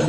I'm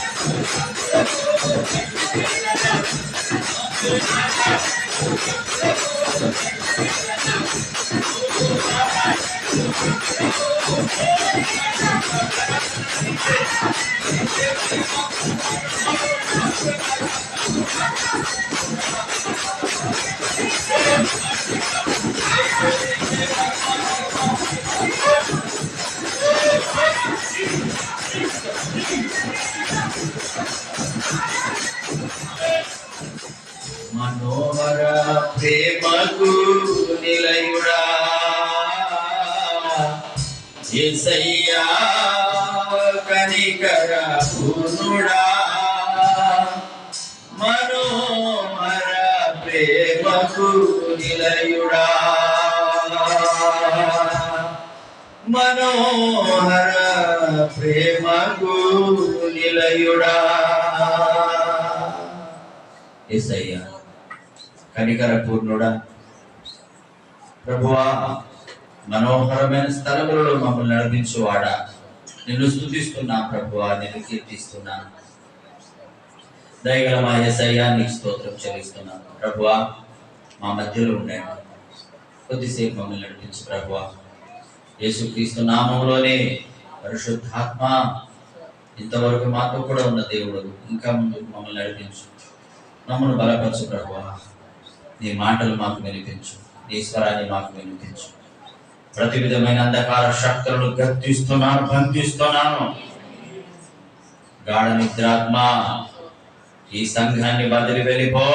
మనోహర ప్రేమకు నిలయుడా ఎసయ్యా కనికర పూర్ణుడా మనోహర ప్రేమకు నిలయుడా. మనోహర ప్రేమకు నిలయుడా. ఏసయ్యా కనికర పూర్ణుడా ప్రభువా మనోహరమైన స్థలములలో మమ్మల్ని నడిపించువాడా. నిన్ను స్థుతిస్తున్నా ప్రభువా నేను కీర్తిస్తున్నాను దయగల మా ఎస్ఐయా నీకు స్తోత్రం చెల్లిస్తున్నాను ప్రభు మా మధ్యలో ఉండండి కొద్దిసేపు మమ్మల్ని నడిపించు ప్రభు యేసుక్రీస్తు నామంలోనే పరిశుద్ధాత్మ ఇంతవరకు మాతో కూడా ఉన్న దేవుడు. ఇంకా ముందుకు మమ్మల్ని నడిపించు. మమ్మల్ని బలపరచు ప్రభు నీ మాటలు మాకు వినిపించు. నీ స్వరాన్ని మాకు వినిపించు. ప్రతి విధమైన అంధకార శక్తులను గర్తిస్తున్నాను బంధిస్తున్నాను. గాఢ నిద్రాత్మ ఈ సంఘాన్ని బదిలి వెళ్ళిపో.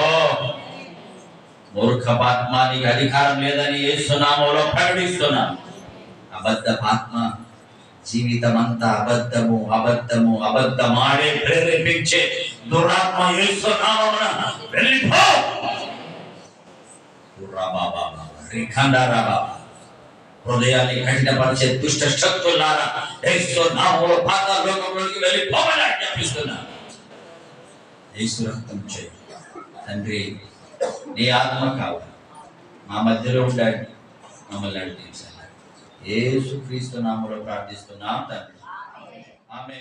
మూర్ఖపాత్మ నీకు అధికారం లేదని ఏసునామంలో ప్రకటిస్తున్నాను. అబద్ధపాత్మ జీవితం అంతా అబద్ధము అబద్ధము అబద్ధమాడే ప్రేరేపించే దురాత్మ ఏసునామమున వెళ్ళిపో. రాబాబాబా, రిఖండారాబాబా. హృదయాన్ని కఠినపరిచే దుష్ట శక్తులారా యేసు నామములో పాత లోకంలోకి వెళ్ళి ఆజ్ఞాపిస్తున్నా యేసు రక్తం చేయి. తండ్రి నీ ఆత్మ కావాలి. మా మధ్యలో ఉండండి. మమ్మల్ని నడిపించాలి ఏసు క్రీస్తు నామలో ప్రార్థిస్తున్నాం తండ్రి. ఆమె